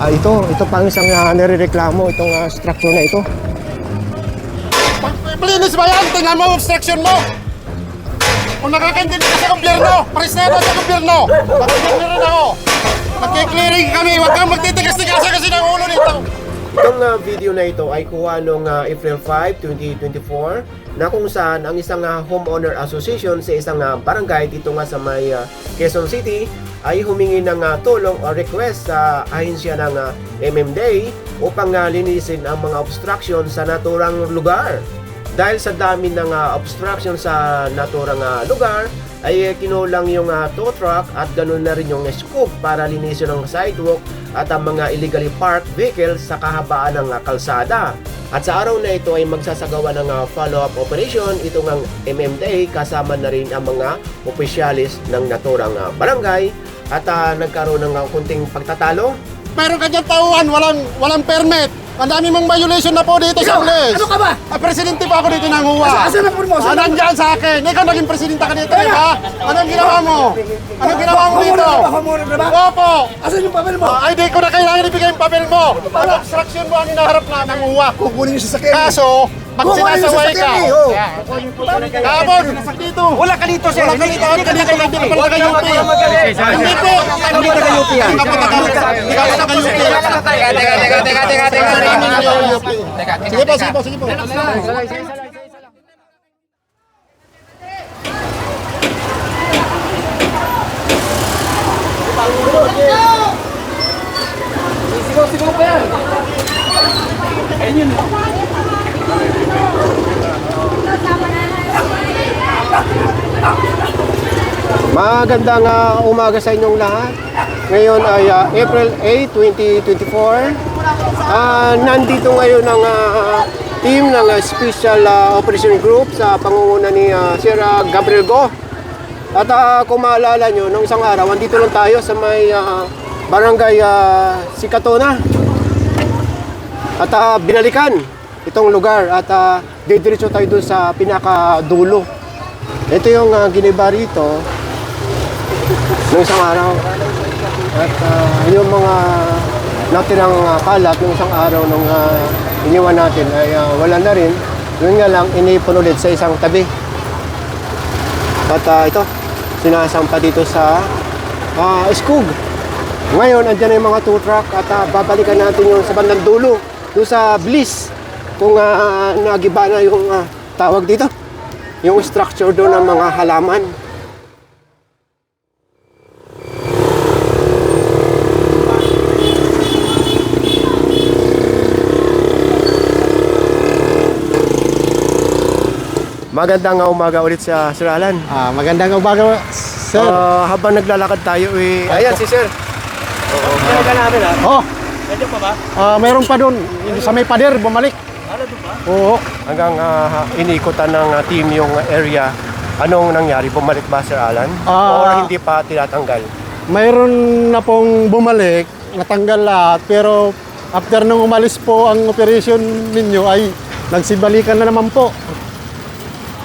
Ah, ito, ito pa ang isang uh, nare-reklamo, itong ah, structure na ito. Malinis ba yan? Tingnan mo obstruction mo! Kung nakakaintindi ka sa gobyerno, presero sa gobyerno! Rin ako! Magkiklearing kami, huwag kang magtitigas-tigasa kasi ng ulo nito! Itong ah, video na ito ay kuha noong ah, April 5, 2024 na kung saan ang isang ah, homeowner association sa isang ah, barangay dito nga sa may ah, Quezon City ay humingi ng ah, tulong o request sa ahensya ng ah, MMDA upang ah, linisin ang mga obstruction sa naturang lugar. Dahil sa dami ng ah, obstruction sa naturang ah, lugar, ay eh, kinulang yung ah, tow truck at ganun na rin yung scoop para linisin ang sidewalk at ang mga illegally parked vehicles sa kahabaan ng ah, kalsada. At sa araw na ito ay magsasagawa ng ah, follow-up operation itong ang MMDA kasama na rin ang mga opisyalis ng naturang ah, barangay at ah, nagkaroon ng ah, kunting pagtatalo Meron ka dyan tauhan, walang, walang permit! Ang dami mong violation na po dito sa Ingles! Ano ka ba? Ah, presidente pa ako dito ng huwa! Asa- asan ang phone mo? Ah, Asan ang- nandyan sa akin! Ikaw naging presidente ka dito, di ba? Anong ginawa mo? Anong ginawa mo Homeowner dito? ka ba? Homeowner ka ba? Opo! Asan yung papel mo? Ah, Ay, di ko na kailangan ibigay yung papel mo. Ang obstruction mo ang hinaharap na ng uwa. Kukunin yung sasakyan. Kaso, pag Kukunin yung sinasaway ka, sasakyan eh, oh. Kamon, dito. Wala ka dito, sir. Wala ka dito, hindi ka dito, hindi ka pala taga-UP. Hindi po. Hindi taga-UP yan. Hindi ka pa taga- hindi ka pa taga-UP. Teka, teka, teka, teka, teka, teka, teka. Sige po, sige po, sige po. Sigaw-sigaw pa yan. Magandang ah, umaga sa inyong lahat. Ngayon ay ah, April 8, 2024. Ah, nandito ngayon ang ah, team ng ah, Special ah, Operation Group sa pangunguna ni ah, Sir ah, Gabriel Go. At ah, kung maalala nyo, nung isang araw, andito lang tayo sa may ah, barangay uh, Sikatona. At ah, binalikan itong lugar at uh, didiretso tayo dun sa pinakadulo. Ito yung uh, giniba rito nung isang araw. At ah, yung mga natirang ah, kalat nung isang araw nung ah, iniwan natin ay ah, wala na rin. Yun nga lang, inipon ulit sa isang tabi. At ah, ito, sinasampa dito sa uh, Skug. Ngayon, andyan na yung mga tow truck at ah, babalikan natin yung sa bandang dulo, doon sa Bliss. Kung uh, nagiba na yung ah, tawag dito, yung structure doon ng mga halaman. Magandang umaga ulit sa Sir Alan. Ah, magandang umaga, sir. Ah, habang naglalakad tayo, eh, ayan si Sir. Oo, ka namin ha. oh. Medyo pa ba? Ah, meron pa doon. Sa may pader, bumalik. Oo. Hanggang ah, inikutan ng ah, team yung area. Anong nangyari? Bumalik ba Sir Alan? Ah. o hindi pa tinatanggal? Mayroon na pong bumalik, natanggal lahat, pero after nung umalis po ang operation ninyo ay nagsibalikan na naman po.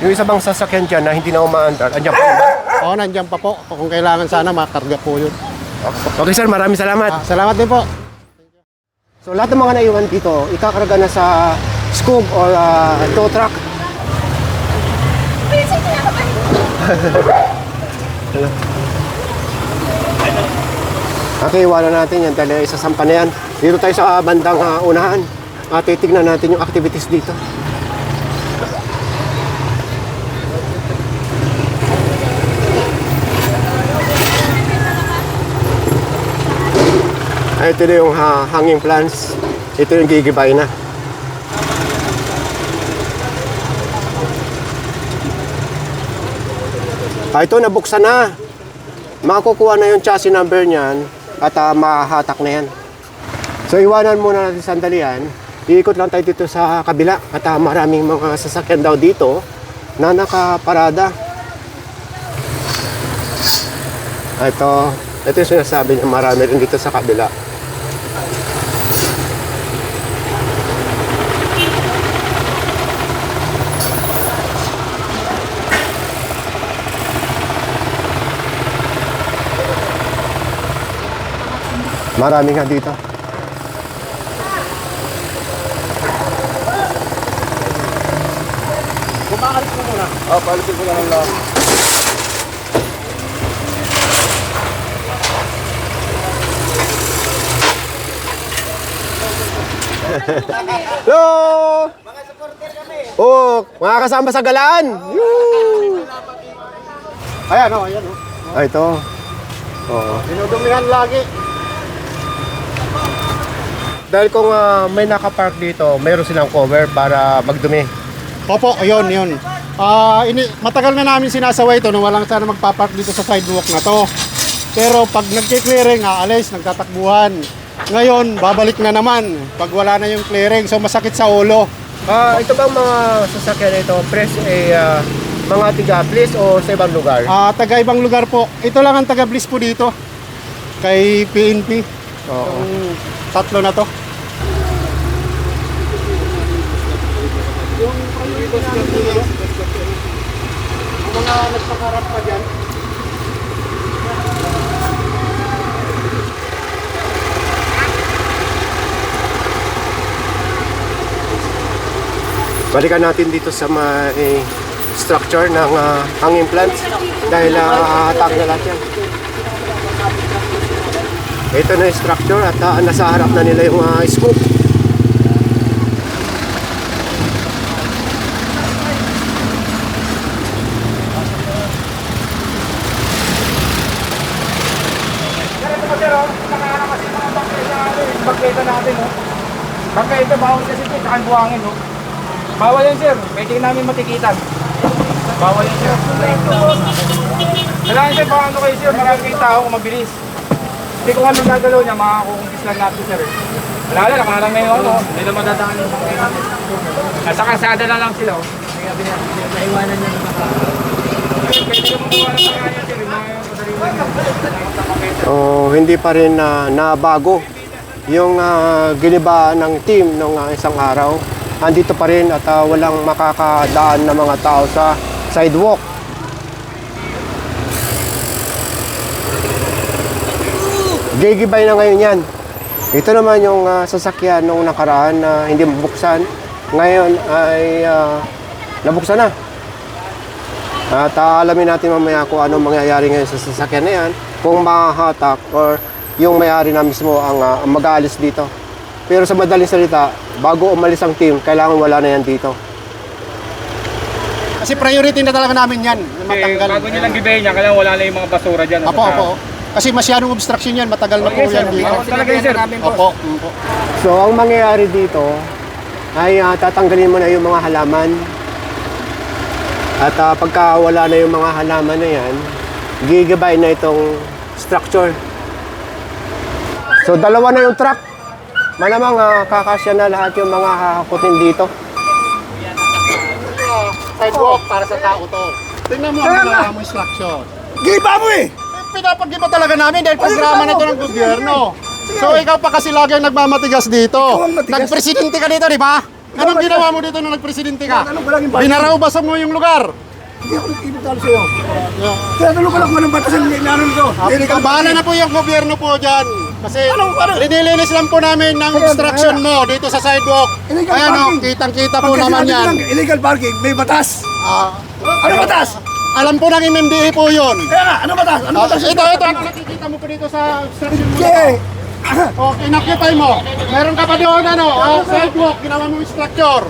Yung isa bang sasakyan dyan na hindi na umaandar, andyan pa rin ba? Oo, nandiyan pa po. Kung kailangan sana, makarga po yun. Okay sir, maraming salamat. Ah, salamat din po. So lahat ng mga naiwan dito, ikakarga na sa scoop or ah, tow truck. Okay, iwanan natin yan dahil isasampa na yan. Dito tayo sa bandang ah, unahan. At titignan natin yung activities dito. Ah, Ito na yung ha, hanging plants. Ito yung gigibay na. Ah, ito nabuksan na. Makukuha na yung chassis number niyan at ah, mahahatak na yan. So iwanan muna natin sandali yan. Iikot lang tayo dito sa kabila at ah, maraming mga sasakyan daw dito na nakaparada. Ah, Ito, ito yung sinasabi niya marami rin dito sa kabila. Marami nga dito. Kumakalis mo muna. Ah, oh, palisin ko lang ang lahat. Hello! Mga supporter kami. Oh, mga kasama sa galaan. Yoo! Ayan oh, ayan oh. Ay, ito. Oh. Dinudumihan lagi. Dahil kung ah, may nakapark dito, mayroon silang cover para magdumi. Opo, ayun, yun. Ah, ini matagal na namin sinasaway ito nung walang sana magpapark dito sa sidewalk na to. Pero pag nagki-clearing, aalis, nagtatakbuhan. Ngayon, babalik na naman pag wala na yung clearing. So masakit sa ulo. Ah, ito bang mga sasakyan ito, press eh ah, mga tiga-please o sa ibang lugar? Ah, taga ibang lugar po. Ito lang ang taga Bliss po dito. Kay PNP. Oo. Yung tatlo na to. mga nagpakarap pa dyan. Balikan natin dito sa may structure ng ah, hanging plants dahil uh, na lahat yan. Ito na yung structure at ah, nasa harap na nila yung ah, scoop. Bangketa natin, no? Bangketa, bawal kasi ito, tsaka buhangin, no? Bawal yan, sir. Pwede namin matikitan. Bawal yan, sir. Kailangan, sir, baka ano kayo, sir, marami kayong tao kung mabilis. Hindi ko ano gagalaw niya, makakukungkis lang natin, sir. Wala na, nakaharang na yung ano, hindi na madadaan yung. Nasa kasada na lang sila, oh. Naiwanan niya naman. Pwede kaya, sir. Yung mga bangketa. So, hindi pa rin na nabago yung ah, ginibaan ng team ng ah, isang araw. Andito pa rin at ah, walang makakadaan na mga tao sa sidewalk. Gigibay na ngayon yan. Ito naman yung ah, sasakyan nung nakaraan na hindi mabuksan. Ngayon ay ah, nabuksan na. At alamin natin mamaya kung anong mangyayari ngayon sa sasakyan na yan. Kung mahahatak or yung may-ari na mismo ang, ang mag-aalis dito. Pero sa madaling salita, bago umalis ang team, kailangan wala na yan dito. Kasi priority na talaga namin yan. na Okay, Matanggal. bago nyo lang gibayin niya, kailangan wala na yung mga basura dyan. Apo, apo. Kasi masyadong obstruction yan. Matagal na po Okay, sir. yan dito. Talaga yun, sir. Opo. opo. So, ang mangyayari dito ay ah, tatanggalin mo na yung mga halaman. At ah, pagka wala na yung mga halaman na yan, gigibay na itong structure. So, dalawa na yung truck. Malamang ah, kakasya na lahat yung mga hahakutin dito. Sidewalk para sa tao to. Tingnan mo ang mga mo structure. Giba mo eh! Pinapag-iba talaga namin dahil programa na ito ng gobyerno. So ikaw pa kasi lagi ang nagmamatigas dito. Nagpresidente ka dito, di ba? Anong ginawa mo dito nung nagpresidente ka? Ano ba mo yung lugar. Hindi ako nagkibitalo sa'yo. Tinatanong ko lang kung anong batas ang inaano nito. Ikaw, bahala na po yung gobyerno po dyan. Kasi Ano, linilinis lang po namin ng obstruction mo dito sa sidewalk. Illegal Ayan o, parking. kitang-kita po naman yan. Illegal parking, may batas. Ah, Ano batas? Alam po ng MMDA po yun. Kaya nga, ano batas? Ano Ah, batas? ito, ito, ano nakikita mo po dito sa obstruction mo? Okay. Kinoccupy mo. Meron ka pa doon, ano, ah, sidewalk, ginawa mo yung structure.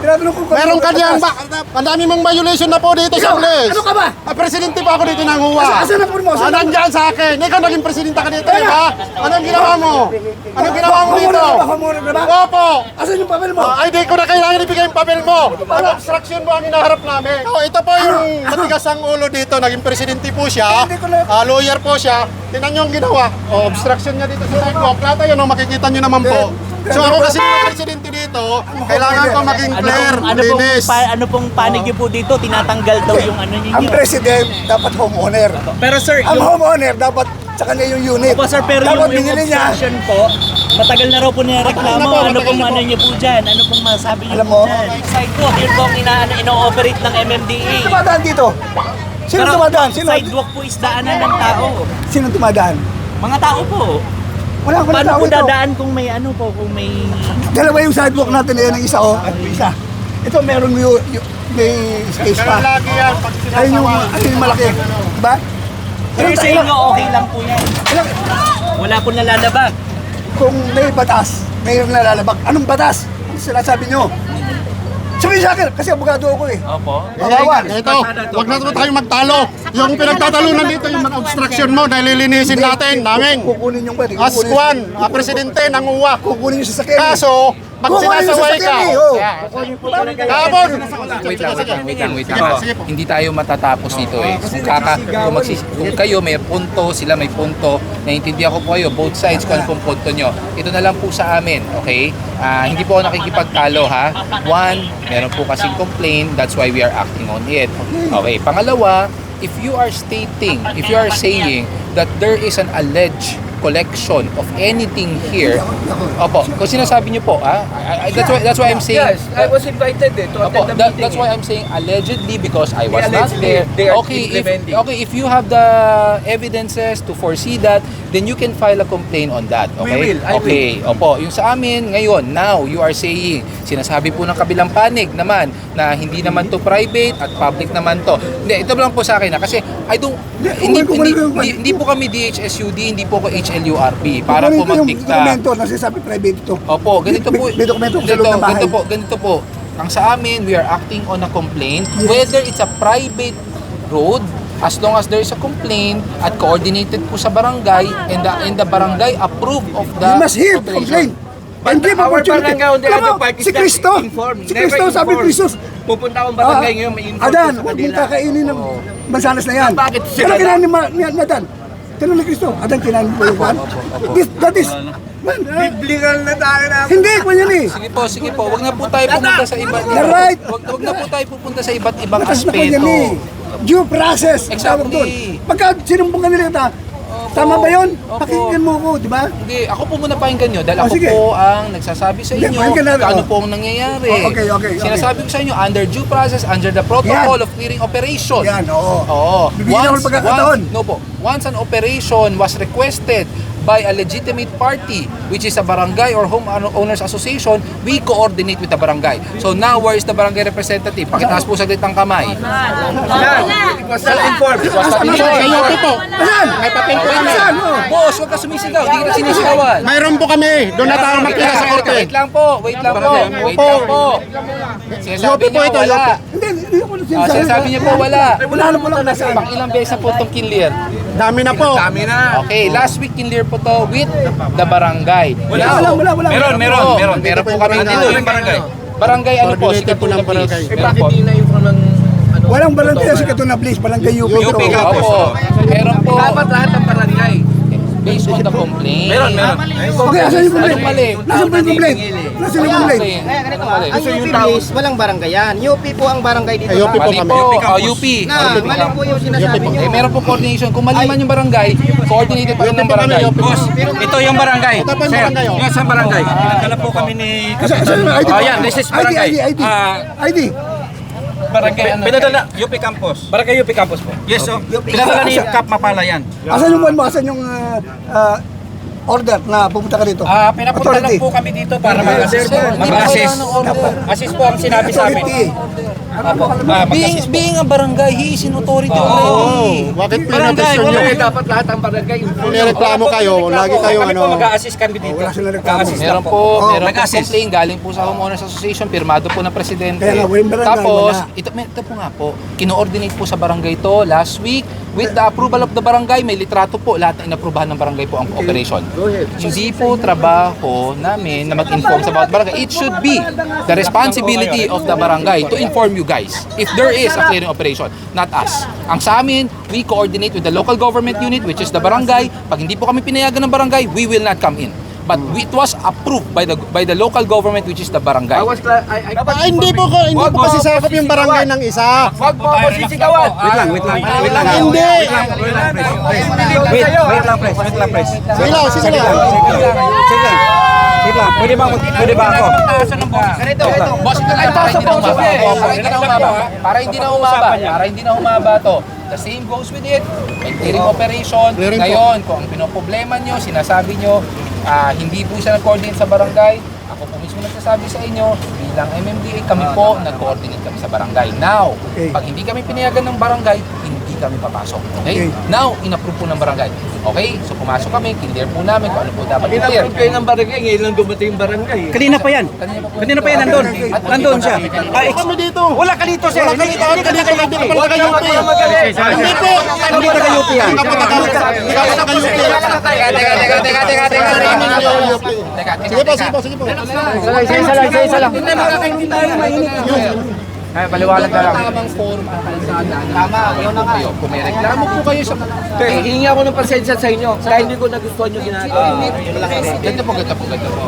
Meron ka ano diyan ba? Ang dami mong violation na po dito sa place. ano ka ba? Ah, presidente pa ako dito ng huwa. Asa- ang phone mo? Ah, nandyan sa akin. Ikaw naging presidente ka dito, di ba? Anong ginawa mo? Anong ginawa mo dito? ka ba? Opo. Asan yung papel mo? Ah, ay, di ko na kailangan ibigay yung papel mo. Ano obstruction mo ang hinaharap namin? Oh, ito po yung matigas ang ulo dito. Naging presidente po siya. Na- Ah, lawyer po siya. Tingnan niyo ang ginawa. Oh, obstruction niya dito sa sidewalk. Lahat yun, oh, makikita niyo naman po. So ako kasi yung presidente dito, kailangan ko maging Ano clear, pong, ano pong, linis. pa, ano pong panig niyo po dito? Tinatanggal daw yung ano Ang ninyo. president dapat homeowner. Pero sir, Ang yung, homeowner dapat sa kanya yung unit. Opo sir, pero dapat yung, yung binili niya. obstruction po, matagal na raw po nireklamo. Matagal na po, Ano matagal pong na ano niyo po dyan? Ano pong masabi niyo Alam po mo? dyan? Sidewalk, yun po ang inaano, ino-operate ng MMDA. Tumadaan dito. Sino Pero tumadaan? Sino? sidewalk po is daanan ng tao. Sino tumadaan? Mga tao po. Wala ko na Paano tao po ito. dadaan kung may ano po, kung may... Dalawa yung sidewalk natin, yan ang isa oh. At isa. Ito meron yung, yung may space Pero pa. lagi yan, pag Ayun yung, ayun yung malaki. Diba? Pero sa inyo, okay lang po yan. Ilang, Wala po nalalabag. kung may batas, mayroong nalalabag. Anong batas? Ang sinasabi nyo? Sabihin sa akin, kasi abogado ako eh. Opo. Bawal. Ito, wag na tayo magtalo. Yung pinagtatalunan dito, yung mga obstruction mo, dahil lilinisin natin, namin. Kukunin yung pwede. As Juan, ah, presidente ng UWA. Kukunin yung sasakyan. eh. Kaso, pag Kukunin yung sinasaway ka, sasakyan eh, oh. Kapon! Wait lang, wait lang, wait lang, wait lang. Sige po, po. Hindi tayo matatapos dito eh. Kung, kaka, kung, magsis, kung kayo may punto, sila may punto, naiintindihan ko po kayo, both sides kung ano pong punto nyo. Ito na lang po sa amin, okay? Ah, hindi po ako nakikipagtalo ha. One, meron po kasing complaint, that's why we are acting on it. Okay, pangalawa, if you are stating, if you are saying that there is an alleged collection of anything here, opo, kung sinasabi niyo po, ah, I- I- that's why that's why I'm saying Yes, I was invited eh, to Opo, attend the that, meeting. that's why I'm saying allegedly because I was not there. they are Okay, if okay, if you have the evidences to foresee that, then you can file a complaint on that. Okay? will, I okay. Opo, yung sa amin ngayon, now you are saying, sinasabi po ng kabilang panig naman na hindi naman to private at public naman to. Hindi, ito lang po sa akin na kasi I don't hindi, hindi, hindi, hindi po kami DHSUD, hindi po ko HLURP para po ko yung magdikta. dokumento na sinasabi private ito. Opo, ganito po. May, dokumento ko sa ganito, loob ng bahay. ganito po, ganito po. Ang sa amin, we are acting on a complaint. Whether it's a private road, as long as there is a complaint at coordinated po sa barangay and the, and the barangay approve of the You must hear the complaint. And give Our opportunity. barangay on the Alam other mo, part is si Cristo, informed, si Cristo, sabi informed. Cristo, Pupunta akong barangay ngayon, may inform Adan, huwag mong kakainin ng mansanas na yan. Bakit Ano ni Ma- ni ni Adan? Tanong ni Cristo, Adan kinain ba yung kwan? This- That is, man, ah, Biblical na tayo na. hindi, kwan yan eh. Sige po, sige po. Wag na po tayo pupunta sa iba't You're right. Wag, wag na po tayo pupunta sa iba't ibang na aspeto. eh. Due process. ang tawag doon. Exactly. Pagka sinumbong ka nila ita, tama ba yun? Opo. Pakinggan mo ako, di ba? Hindi, ako po muna pakinggan nyo dahil Oh, ako sige. po ang nagsasabi sa Hindi, inyo pakinggan natin, kung ano oh. po ang nangyayari. Oh, okay, okay, okay. Sinasabi ko sa inyo, under due process, under the protocol Yan. of clearing operation. Yan, oo. Oo. Bibigyan ako ng pagkakataon. once, no po, once an operation was requested by a legitimate party, which is a barangay or home owners association, we coordinate with the barangay. So now, where is the barangay representative? Pakitaas po saglit ang kamay. Not informed. May papel po kami. Oh. Boss, huwag ka sumisigaw. Hindi kita sinisigawan. Mayroon po kami. Doon na tayo magkita sa korte. Wait lang po, wait lang po, wait lang po. Sinasabi niyo ito, wala. Hindi, hindi Ah, sinasabi. sinasabi niyo po wala. Wala na po lang nasaan. Pang ilang beses na po itong kinlir? Dami na po. Kami na. Okay, last week kinlir po to with the barangay. Wala, wala, wala, wala. Meron, meron, po, meron. Meron po kami dito. yung barangay. Barangay ano po, Coordinated po ng barangay. Eh, bakit po. di na-inform ng ano? Walang barangay sa Katuna Place, barangay UP. UP ka. Opo, meron po. Dapat lahat ng barangay. Based on the complaint. Meron, meron. Okay, asan yung complaint? Mali? Nasaan po yung complaint? Nasaan yung complaint? Kaya ganito, mali? ang UP Police, walang barangay yan. UP po ang barangay dito. Ay, UP po Mali kami. po, oh, UP. Na, mali po yung sinasabi nyo. Eh, meron po coordination. Kung mali man yung barangay, coordinated pa rin ng barangay. Boss, ito yung barangay. Ito po yung barangay, oh. Yung sa barangay. Pinagdala po kami ni... ID? Oh, this is barangay. ID, ID, ID. Ah, ID. Barangay ano? Pinadala, UP Campus. Barangay UP Campus po. Yes, so. Pinadala ni Cap Mapala yan. Asan yung? Asan yung ah, ah, order na pupunta ka dito? Ah, pinapunta lang Authority. po kami dito para mag-assist. Po Mag-assist. Assist po ang sinabi sa amin. Authority. Apo. Ah, Being, mag-assist po. being a barangay, he is in authority Oh, already. bakit Barangay, pinapesyon wala nyo? eh, dapat lahat ang barangay. Kung nireklamo kayo, lagi kayo Kami ano. po mag-assist kami dito. Wala silang reklamo. Mag-assist Meron lang po, Oh, meron po nag-assist. complaint galing po sa Homeowners Association, pirmado po ng presidente. Kaya nga, walang barangay, Tapos, wala. ito, may- ito po nga po, kino-ordinate po sa barangay to last week with the approval of the barangay, may litrato po, lahat na inaprubahan ng barangay po ang operation. Hindi po trabaho namin na mag-inform sa bawat barangay. It should be the responsibility of the barangay to inform you guys if there is a clearing operation, not us. Ang sa amin, we coordinate with the local government unit, which is the barangay. Pag hindi po kami pinayagan ng barangay, we will not come in. But it was approved by the by the local government, which is the barangay. I was cla- I, I, Ah, hindi po ko, hindi po kasi sakop yung barangay ng isa. Wag mo ako sisigawan. Wait lang, wait lang. Wait lang. Hindi. Wait, wait lang, press. Wait lang, press. Sige lang, sige lang. Sige. Sige lang. Pwede ba, pwede ba ako? Ganito, boss, ito lang na umaba. Oh, Para hindi na umaba. Para hindi na umaba. Para hindi na umaba to. The same goes with it. May clearing operation. Clearing po. Ngayon, kung ang pinoproblema nyo, sinasabi nyo, ah, hindi po siya nag-coordinate sa barangay, ako po mismo nagsasabi sa inyo, bilang MMDA, kami po, nag-coordinate kami sa barangay. Now, pag hindi kami pinayagan ng barangay, hindi kami papasok. Okay? Now, inapprove po ng barangay. Okay? So, pumasok kami, clear po namin kung ano po dapat i-clear. kayo ng barangay, ngayon lang dumating yung barangay. Kanina pa yan. Kanina pa po. Kanina pa yan, nandun. Nandun siya. Ay, Kami dito. wala ka dito, sir. Wala kami dito. Kami dito. Kami dito. Kami dito. Kami dito. Hindi po. Hindi taga UP yan. Hindi ka taga-UP. Teka, teka, teka, teka, teka, teka, teka. Teka, teka, Sige po, sige po, sige po. Isa lang, isa lang. Ay, paliwanag na lang. Tamang form ang kalsada na Tama, yun na nga. Kung may reklamo po kayo sa... Kaya hihingi ako ng pasensya sa inyo dahil hindi ko nagustuhan yung ginagawa. Ganito po, ganito po, ganito po.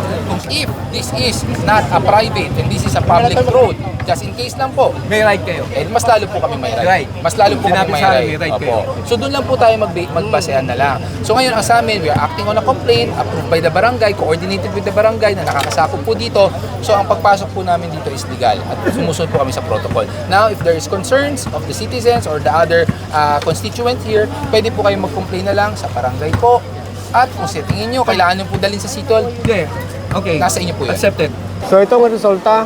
If this is not a private and this is a public road, just in case lang po, May right kayo. eh, mas lalo po kami may right. Right. Mas lalo po Sinabi kami may sa right. may right kayo. So doon lang po tayo magbe- magbasehan na lang. So ngayon ang sa amin, we are acting on a complaint approved by the barangay, coordinated with the barangay na nakakasakop po dito. So ang pagpasok po namin dito is legal at sumusunod po kami sa protocol. Now, if there is concerns of the citizens or the other uh, constituent here, pwede po kayo mag-complain na lang sa barangay po. At kung sa tingin nyo, kailangan nyo po dalhin sa sitol, Hindi. Okay. nasa inyo po yan. Accepted. So itong resulta,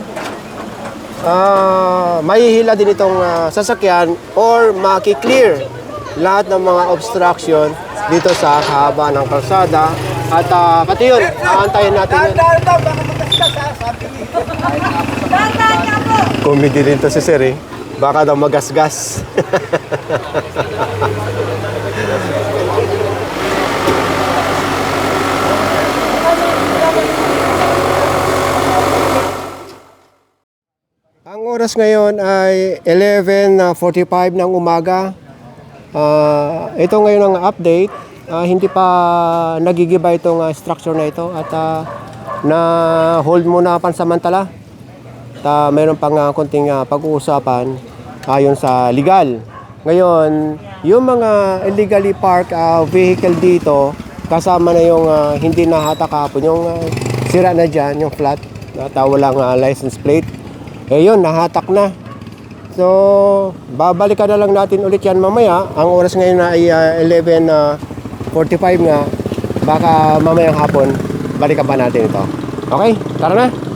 ah mahihila din itong ah, sasakyan or maki-clear lahat ng mga obstruction dito sa haba ng kalsada. At ah, pati yun, aantayin natin yun. Comedy din to si Sir eh. Baka daw magasgas. Ang oras ngayon ay 11.45 ng umaga. Ah, ito ngayon ang update. Ah, hindi pa nagigiba itong ah, structure na ito at ah, na hold muna pansamantala. At ah, mayroon pang ah, konting ah, pag-uusapan ayon sa legal. Ngayon, yung mga illegally park ah, vehicle dito, kasama na yung ah, hindi nahatak kahapon, yung ah, sira na dyan, yung flat, at ah, walang ah, license plate. Eh yun, nahatak na. So, babalikan na lang natin ulit yan mamaya. Ang oras ngayon na ay ah, 11.45 nga. Baka mamayang hapon, balikan pa natin ito. Okay, tara na.